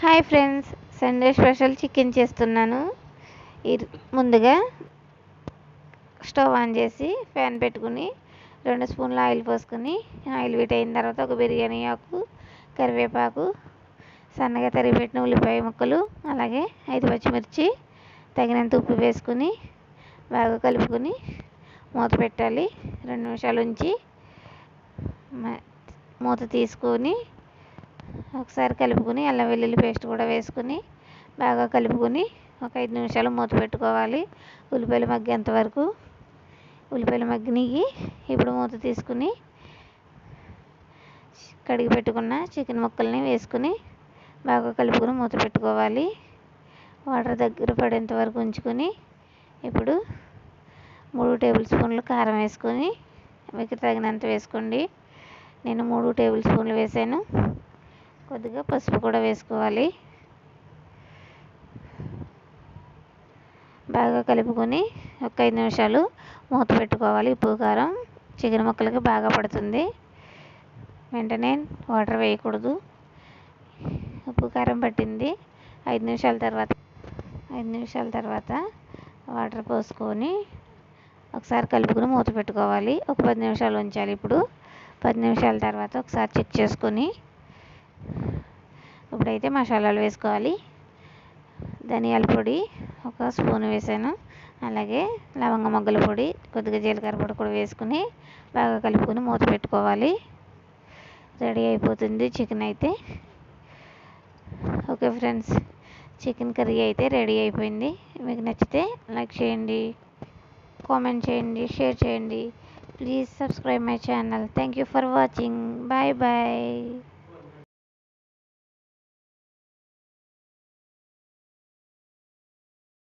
Hi friends Sunday special chicken చేస్తున్నాను. ముందుగా stove on చేసి ఫ్యాన్ పెట్టుకుని రెండు స్పూన్ల ఆయిల్ పోసుకుని ఆయిల్ వీట్ అయిన తర్వాత ఒక బిర్యానీ ఆకు కరివేపాకు సన్నగా తరిగిపెట్టిన ఉల్లిపాయ ముక్కలు అలాగే ఐదు పచ్చిమిర్చి తగినంత ఉప్పు వేసుకుని బాగా కలుపుకొని మూత పెట్టాలి. రెండు నిమిషాలు ఉంచి మూత తీసుకొని ఒకసారి కలుపుకొని అల్లం వెల్లుల్లి పేస్ట్ కూడా వేసుకుని బాగా కలుపుకొని ఒక ఐదు నిమిషాలు మూత పెట్టుకోవాలి. ఉల్లిపాయలు మగ్గేంత వరకు ఉల్లిపాయలు మగ్గినవి ఇప్పుడు మూత తీసుకుని కడిగి పెట్టుకున్న చికెన్ ముక్కల్ని వేసుకుని బాగా కలుపుకొని మూత పెట్టుకోవాలి. వాటర్ దగ్గర పడేంత వరకు ఉంచుకొని ఇప్పుడు మూడు టేబుల్ స్పూన్లు కారం వేసుకొని మీకు తగినంత వేసుకోండి. నేను మూడు టేబుల్ స్పూన్లు వేసాను. కొద్దిగా పసుపు కూడా వేసుకోవాలి. బాగా కలుపుకొని ఒక ఐదు నిమిషాలు మూత పెట్టుకోవాలి. ఉప్పు కారం చికెన్ ముక్కలకి బాగా పడుతుంది. వెంటనే వాటర్ వేయకూడదు. ఉప్పు కారం పట్టింది. ఐదు నిమిషాల తర్వాత ఐదు నిమిషాల తర్వాత వాటర్ పోసుకొని ఒకసారి కలుపుకొని మూత పెట్టుకోవాలి. ఒక పది నిమిషాలు ఉంచాలి ఇప్పుడు. పది నిమిషాల తర్వాత ఒకసారి చెక్ చేసుకొని ఇప్పుడైతే మసాలాలు వేసుకోవాలి. ధనియాల పొడి ఒక స్పూన్ వేసాను. అలాగే లవంగ మొగ్గల పొడి కొద్దిగా జీలకర్ర పొడి కూడా వేసుకుని బాగా కలుపుకొని మూత పెట్టుకోవాలి. రెడీ అయిపోతుంది చికెన్ అయితే. ఓకే ఫ్రెండ్స్ చికెన్ కర్రీ అయితే రెడీ అయిపోయింది. మీకు నచ్చితే లైక్ చేయండి కామెంట్ చేయండి షేర్ చేయండి. Please subscribe my channel. Thank you for watching. Bye bye.